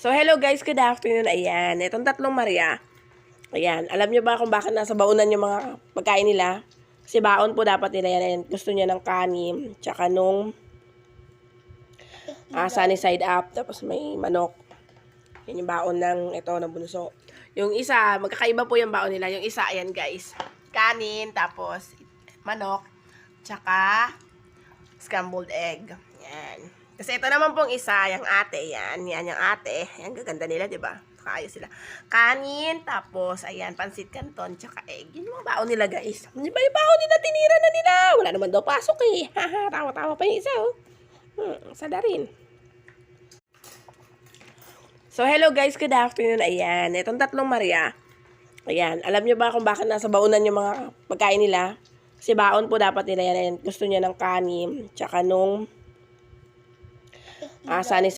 So, hello guys, good afternoon. Ayan, itong tatlong Maria. Ayan, alam nyo ba kung bakit nasa baunan yung mga pagkain nila? Kasi baon po dapat nila yan. Ayan, gusto niya ng kanin, tsaka nung ah, sunny side up, tapos may manok. Yan yung baon ng ito, ng bunso. Yung isa, magkakaiba po yung baon nila. Yung isa, ayan guys, kanin, tapos manok, tsaka scrambled egg. Yan. Kasi ito naman pong isa, yung ate, yan. Yan yung ate. Yan, gaganda nila, di ba? Kaayos sila. Kanin, tapos, ayan, pansit canton, tsaka egg. Yun mga baon nila, guys. Di ba yung baon nila, tinira na nila. Wala naman daw pasok eh. Haha, tawa-tawa pa yung isa, oh. Hmm, sada rin. So, hello guys, good afternoon. Ayan, itong tatlong Maria. Ayan, alam nyo ba kung bakit nasa baunan yung mga pagkain nila? Kasi baon po dapat nila yan. Gusto niya ng kanin, tsaka nung ah, sunny